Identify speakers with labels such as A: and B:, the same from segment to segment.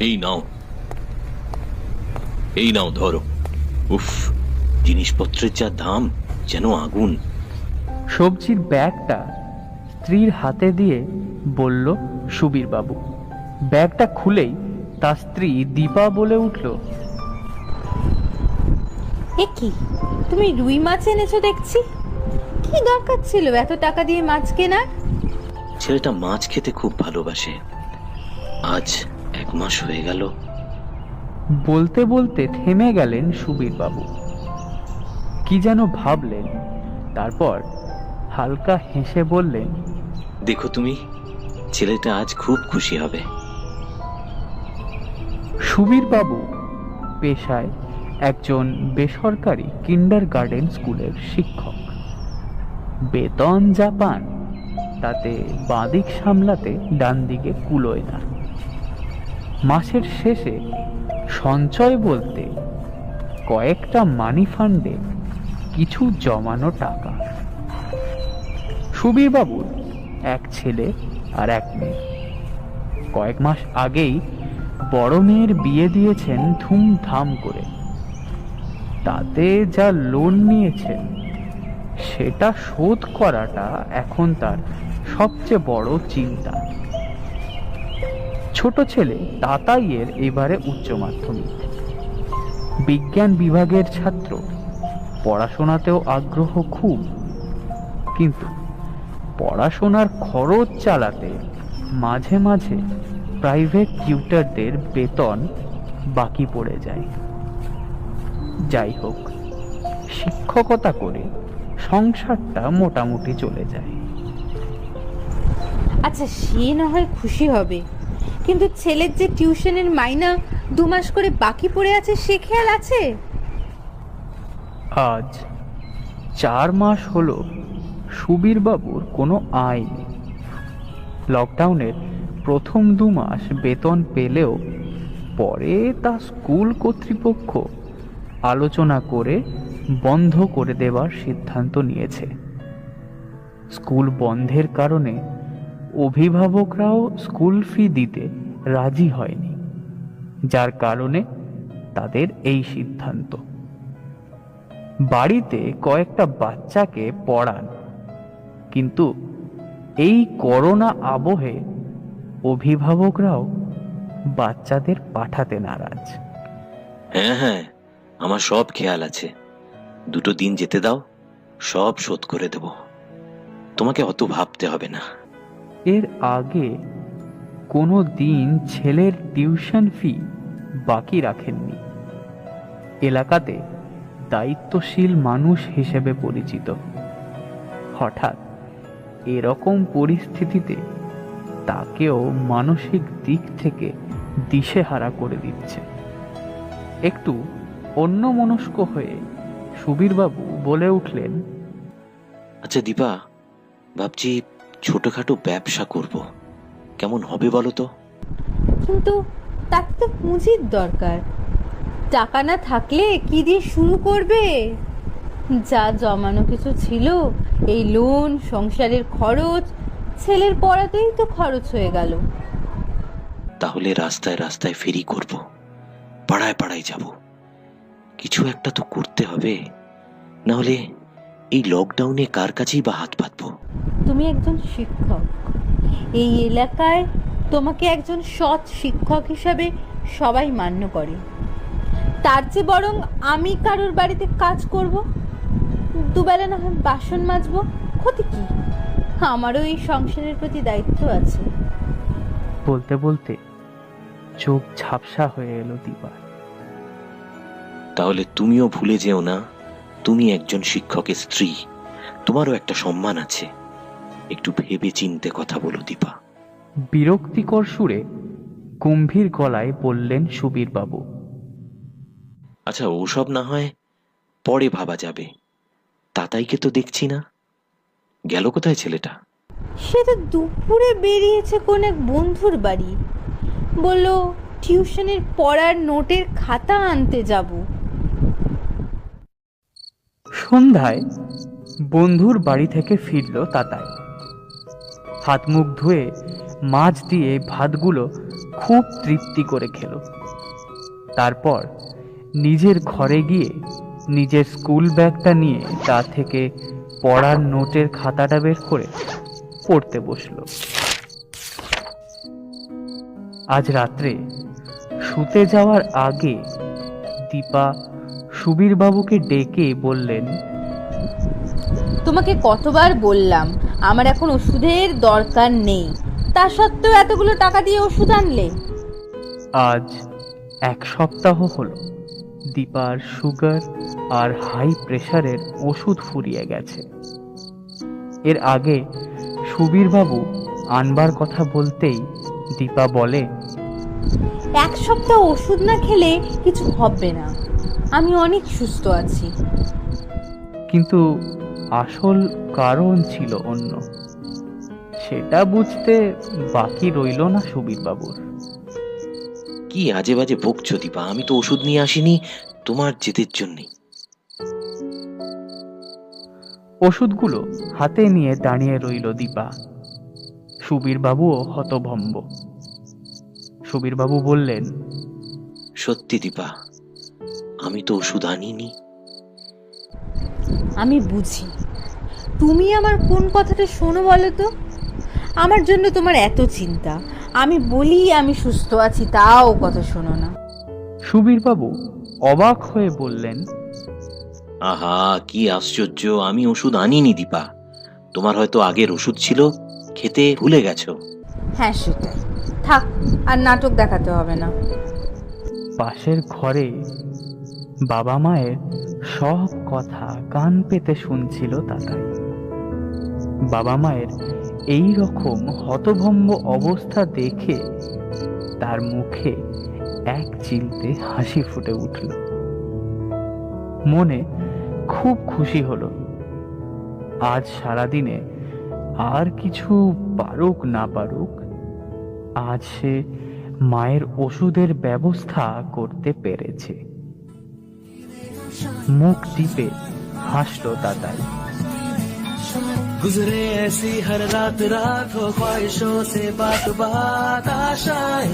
A: এই নাও। এই নাও ধরো। উফ জিনিসপত্রের যা দাম যেন আগুন।
B: সবজির ব্যাগটা স্ত্রীর হাতে দিয়ে বলল সুবীর বাবু ব্যাগটা খুলেই তার স্ত্রী দীপা বলে উঠল
C: এ কি? তুমি রুই মাছ এনেছো দেখছি? কি দরকার ছিল এত টাকা দিয়ে মাছ কেনার?
A: ছেলেটা মাছ খেতে খুব ভালোবাসে। আজ এক মাস হয়ে গেল।
B: বলতে বলতে থেমে গেলেন সুবীর বাবু কি যেন ভাবলেন তারপর হালকা হেসে বললেন
A: দেখো তুমি ছেলেটা আজ খুব খুশি হবে।
B: সুবীর বাবু পেশায় একজন বেসরকারি কিন্ডার গার্ডেন স্কুলের শিক্ষক। বেতন যা পান তাতে বাঁদিক সামলাতে ডান দিকে কুলোয় না। মাসের শেষে সঞ্চয় বলতে কয়েকটা মানি ফান্ডে কিছু জমানো টাকা। সুবীর বাবুর এক ছেলে আর এক মেয়ে। কয়েক মাস আগেই বড় মেয়ের বিয়ে দিয়েছেন ধুমধাম করে। তাতে যা লোন নিয়েছেন, সেটা শোধ করাটা এখন তার সবচেয়ে বড় চিন্তা। ছোট ছেলে তাতাইয়ের এবারে উচ্চ মাধ্যমিক। বিজ্ঞান বিভাগের ছাত্র, পড়াশোনাতেও আগ্রহ খুব। কিন্তু পড়াশোনার খরচ চালাতে মাঝে মাঝে প্রাইভেট টিউটারদের বেতন বাকি পড়ে যায়। যাই হোক, শিক্ষকতা করে সংসারটা মোটামুটি চলে যায়।
C: আচ্ছা সে না হয় খুশি হবে। কিন্তু ছেলের যে টিউশনের মাইনা দু মাস করে বাকি পড়ে আছে, সে খেয়াল আছে?
B: আজ চার মাস হলো সুবীরবাবুর কোনো আয় নেই। লকডাউনের প্রথম দু মাস বেতন পেলেও পরে তা স্কুল কর্তৃপক্ষ আলোচনা করে বন্ধ করে দেওয়ার সিদ্ধান্ত নিয়েছে। স্কুল বন্ধের কারণে অভিভাবকরাও স্কুল ফি দিতে রাজি হয়নি, যার কারণে তাদের এই সিদ্ধান্ত। বাড়িতে কয়েকটা বাচ্চাকে পড়ান, কিন্তু এই করোনা আবহে অভিভাবকরাও বাচ্চাদের পাঠাতে নারাজ।
A: হ্যাঁ হ্যাঁ আমার সব খেয়াল আছে। দুটো দিন যেতে দাও, সব শোধ করে দেব। তোমাকে অত ভাবতে হবে না।
B: এর আগে কোনো দিন ছেলের টিউশন ফি বাকি রাখেননি। এলাকাতে দায়িত্বশীল মানুষ হিসেবে পরিচিত। হঠাৎ এরকম পরিস্থিতিতে তাকেও মানসিক দিক থেকে দিশেহারা করে দিচ্ছে। একটু অন্যমনস্ক হয়ে সুবীরবাবু বলে উঠলেন
A: আচ্ছা দীপা, ভাবছি ছোটখাটো ব্যবসা করব। কেমন হবে বলো তো?
C: কিন্তু তাতে তো পুঁজির দরকার। টাকা না থাকলে কি দিয়ে শুরু করবে? যা জমানো কিছু ছিল এই লোন সংসারের খরচ ছেলের পড়াতেই তো খরচ হয়ে গেল।
A: তাহলে রাস্তায় রাস্তায় ফেরি করব। পাড়ায় পাড়ায় যাব। কিছু একটা তো করতে হবে। না হলে এই লকডাউনে কার কাছেই বা হাত পাতবো?
C: তুমি একজন শিক্ষক। এই এলাকায় তোমাকে একজন সৎ শিক্ষক হিসাবে সবাই মান্য করে। তার চেয়ে বরং আমি কারোর বাড়িতে কাজ করব। দুবেলা না হয় বাসন মাজবো। ক্ষতি কি? আমারও এই সংসারের প্রতি দায়িত্ব আছে।
B: বলতে বলতে চোখ ঝাপসা হয়ে এলো দীপার
A: তাহলে তুমিও ভুলে যেও না তুমি একজন শিক্ষকের স্ত্রী। তোমারও একটা সম্মান আছে। একটু ভেবে চিনতে কথা বলো দীপা।
B: বিরক্তিকর সুরে গম্ভীর গলায় বললেন সুবীরবাবু।
A: আচ্ছা ওসব না হয় পরে ভাবা যাবে। তাতাইকে তো দেখছি না। গেল কোথায় ছেলেটা?
C: সে তো দুপুরে বেরিয়েছে কোন এক বন্ধুর বাড়ি। বলল টিউশনের পড়ার নোটের খাতা আনতে যাব।
B: সন্ধ্যায় বন্ধুর বাড়ি থেকে ফিরল তাতাই। হাত মুখ ধুয়ে মাছ দিয়ে ভাতগুলো খুব তৃপ্তি করে খেল। তারপর নিজের ঘরে গিয়ে নিজের স্কুল ব্যাগটা নিয়ে তা থেকে পড়ার নোটের খাতাটা বের করে পড়তে বসল। আজ রাত্রে শুতে যাওয়ার আগে দীপা সুবীর বাবুকে ডেকে বললেন,
C: তোমাকে কতবার বললাম আমার এখন ওষুধের দরকার নেই। তা সত্ত্বেও এতগুলো টাকা দিয়ে ওষুধ আনলে?
B: আজ এক সপ্তাহ হলো দীপার সুগার আর হাই প্রেশারের ওষুধ ফুরিয়ে গেছে। এর আগে সুবীর বাবু আনবার কথা বলতেই দীপা বলে
C: এক সপ্তাহ ওষুধ না খেলে কিছু হবে না। আমি অনেক সুস্থ আছি।
B: কিন্তু আসল কারণ ছিল অন্য। সেটা বুঝতে বাকি রইল না সুবীর বাবুর
A: কি আজে বাজে বকছো দীপা? আমি তো ওষুধ নিয়ে আসিনি তোমার জেদের জন্যই
B: ওষুধগুলো হাতে নিয়ে দাঁড়িয়ে রইল দীপা। সুবীর বাবুও হতভম্ব। সুবীর বাবু বললেন
A: সত্যি দীপা আমি তো ওষুধ আনিনি।
C: আমি বুঝি। তুমি আমার কোন কথাটা শোনো বলো তো? আমার জন্য তোমার এত চিন্তা। আমি বলি আমি সুস্থ আছি তাও কথা শোনো না।
B: সুবীর বাবু অবাক হয়ে বললেন
A: আহা কি আশ্চর্য আমি ওষুধ আনিনি দীপা। তোমার হয়তো আগের ওষুধ ছিল খেতে ভুলে গেছো।
C: হ্যাঁ সেটাই। থাক আর নাটক দেখাতে হবে না।
B: পাশের ঘরে বাবা মায়ের সব কথা কান পেতে শুনছিল তাকাই। বাবা মায়ের এই রকম হতভম্ব অবস্থা দেখে তার মুখে এক চিলতে হাসি ফুটে উঠল। মনে খুব খুশি হলো। আজ সারাদিনে আর কিছু পারুক না পারুক, আজ সে মায়ের ওষুধের ব্যবস্থা করতে পেরেছে। মুখ টিপে হাসলো দাদাই
D: गुजरे ऐसी हर रात रात हो ख्वाहिशों से बात बात आशाएं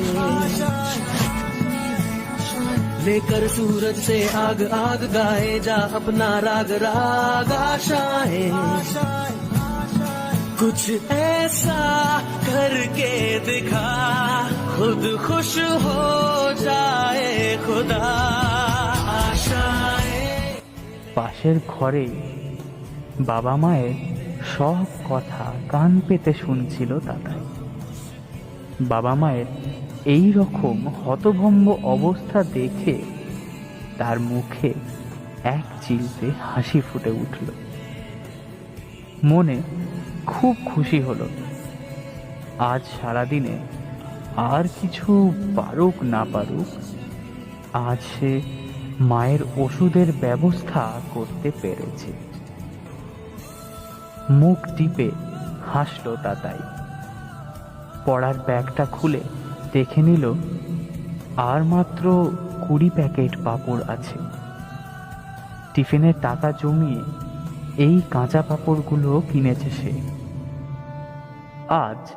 D: लेकर सूरज से आग आग गाए जा अपना राग राग आशाएं कुछ ऐसा करके दिखा खुद खुश हो जाए खुदा आशाएं
B: পাশের ঘরে বাবা মায়ের সব কথা কান পেতে শুনছিল দাদাই। বাবা মায়ের এই রকম হতভম্ব অবস্থা দেখে তার মুখে এক চিলতে হাসি ফুটে উঠল। মনে খুব খুশি হলো। আজ সারাদিনে আর কিছু পারুক না পারুক, আজ সে মায়ের ওষুধের ব্যবস্থা করতে পেরেছে। মুখ টিপে হাসলো তাতাই। পড়ার ব্যাগটা খুলে দেখে নিল, আর মাত্র কুড়ি প্যাকেট পাঁপড় আছে। টিফিনের টাকা জমিয়ে এই কাঁচা পাঁপড়গুলো কিনেছে সে। আজ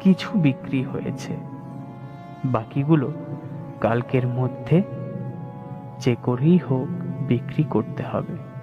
B: কিছু বিক্রি হয়েছে। বাকিগুলো কালকের মধ্যে যে করেই হোক বিক্রি করতে হবে।